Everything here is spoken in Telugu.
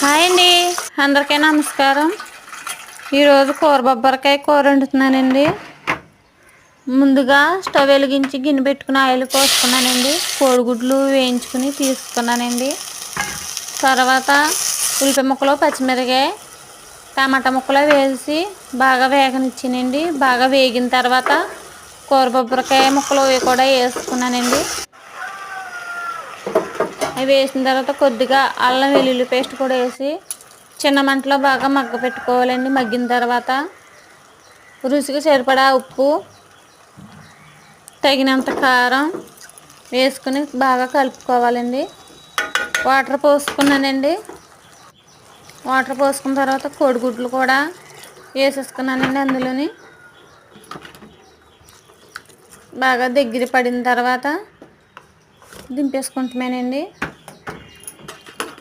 హాయ్ అండి. అందరికీ నమస్కారం. ఈరోజు కూర బొబ్బరికాయ కూర వండుతున్నానండి. ముందుగా స్టవ్ వెలిగించి గిన్నె పెట్టుకుని ఆయిల్ కోసుకున్నానండి కోడిగుడ్లు వేయించుకుని తీసుకున్నానండి. తర్వాత ఉల్లిపాయ ముక్కలు పచ్చిమిరకాయ టమాటా ముక్కలు వేసి బాగా వేగనిచ్చానండి. బాగా వేగిన తర్వాత కూర బొబ్బరికాయ ముక్కలు కూడా వేసుకున్నానండి. అవి వేసిన తర్వాత కొద్దిగా అల్లం వెల్లుల్లి పేస్ట్ కూడా వేసి చిన్న మంటలో బాగా మగ్గ పెట్టుకోవాలండి. మగ్గిన తర్వాత రుచికి సరిపడా ఉప్పు తగినంత కారం వేసుకుని బాగా కలుపుకోవాలండి. వాటర్ పోసుకున్నానండి. వాటర్ పోసుకున్న తర్వాత కోడిగుడ్లు కూడా వేసేసుకున్నానండి అందులోని. బాగా దగ్గర పడిన తర్వాత దింపేసుకుంటున్నానండి.